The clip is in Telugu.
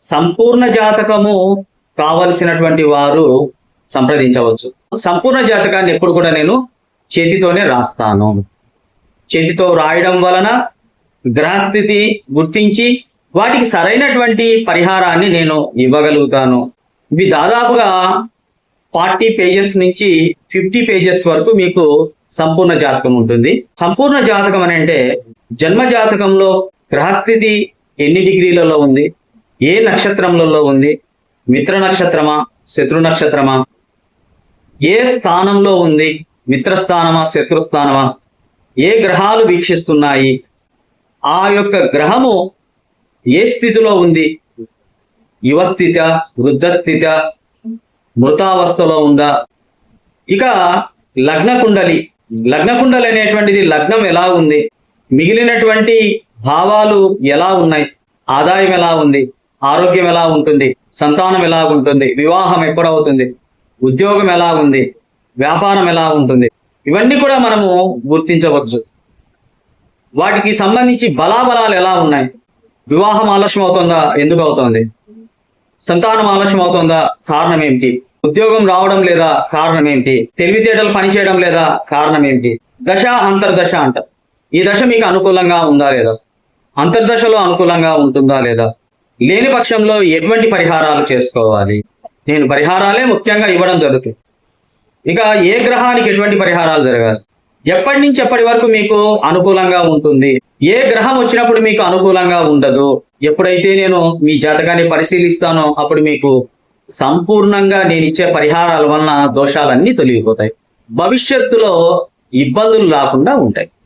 సంపూర్ణ జాతకము కావలసినటువంటి వారు సంప్రదించవచ్చు. సంపూర్ణ జాతకాన్ని ఎప్పుడు కూడా నేను చేతితోనే రాస్తాను. చేతితో రాయడం వలన గ్రహస్థితి గుర్తించి వాటికి సరైనటువంటి పరిహారాన్ని నేను ఇవ్వగలుగుతాను. ఇవి దాదాపుగా ఫార్టీ పేజెస్ నుంచి ఫిఫ్టీ పేజెస్ వరకు మీకు సంపూర్ణ జాతకం ఉంటుంది. సంపూర్ణ జాతకం అని అంటే జన్మ జాతకంలో గ్రహస్థితి ఎన్ని డిగ్రీలలో ఉంది? ఏ నక్షత్రములలో ఉంది? మిత్ర నక్షత్రమా? శత్రు నక్షత్రమా? ఏ స్థానంలో ఉంది? మిత్రస్థానమా శత్రుస్థానమా ఏ గ్రహాలు వీక్షిస్తున్నాయి? ఆ యొక్క గ్రహము ఏ స్థితిలో ఉంది? యువస్థిత వృద్ధస్థిత మృతావస్థలో ఉందా? ఇక లగ్న కుండలి లగ్న కుండలి అనేటువంటిది లగ్నం ఎలా ఉంది? మిగిలినటువంటి భావాలు ఎలా ఉన్నాయి? ఆదాయం ఎలా ఉంది? ఆరోగ్యం ఎలా ఉంటుంది? సంతానం ఎలా ఉంటుంది? వివాహం ఎప్పుడవుతుంది? ఉద్యోగం ఎలా ఉంది? వ్యాపారం ఎలా ఉంటుంది? ఇవన్నీ కూడా మనము గుర్తించవచ్చు. వాటికి సంబంధించి బలాబలాలు ఎలా ఉన్నాయి? వివాహం ఆలస్యం అవుతుందా? ఎందుకు అవుతుంది? సంతానం ఆలస్యం అవుతుందా? కారణం ఏమిటి? ఉద్యోగం రావడం లేదా? కారణం ఏమిటి? తెలివితేటలు పనిచేయడం లేదా? కారణం ఏమిటి? దశ అంతర్దశ అంట ఈ దశ మీకు అనుకూలంగా ఉందా లేదా? అంతర్దశలో అనుకూలంగా ఉంటుందా లేదా? లేని పక్షంలో ఎటువంటి పరిహారాలు చేసుకోవాలి? నేను పరిహారాలే ముఖ్యంగా ఇవ్వడం జరుగుతుంది. ఇక ఏ గ్రహానికి ఎటువంటి పరిహారాలు జరగాలి? ఎప్పటి నుంచి ఎప్పటి వరకు మీకు అనుకూలంగా ఉంటుంది? ఏ గ్రహం వచ్చినప్పుడు మీకు అనుకూలంగా ఉండదు? ఎప్పుడైతే నేను మీ జాతకాన్ని పరిశీలిస్తానో అప్పుడు మీకు సంపూర్ణంగా నేను ఇచ్చే పరిహారాల వలన దోషాలన్నీ తొలగిపోతాయి. భవిష్యత్తులో ఇబ్బందులు రాకుండా ఉంటాయి.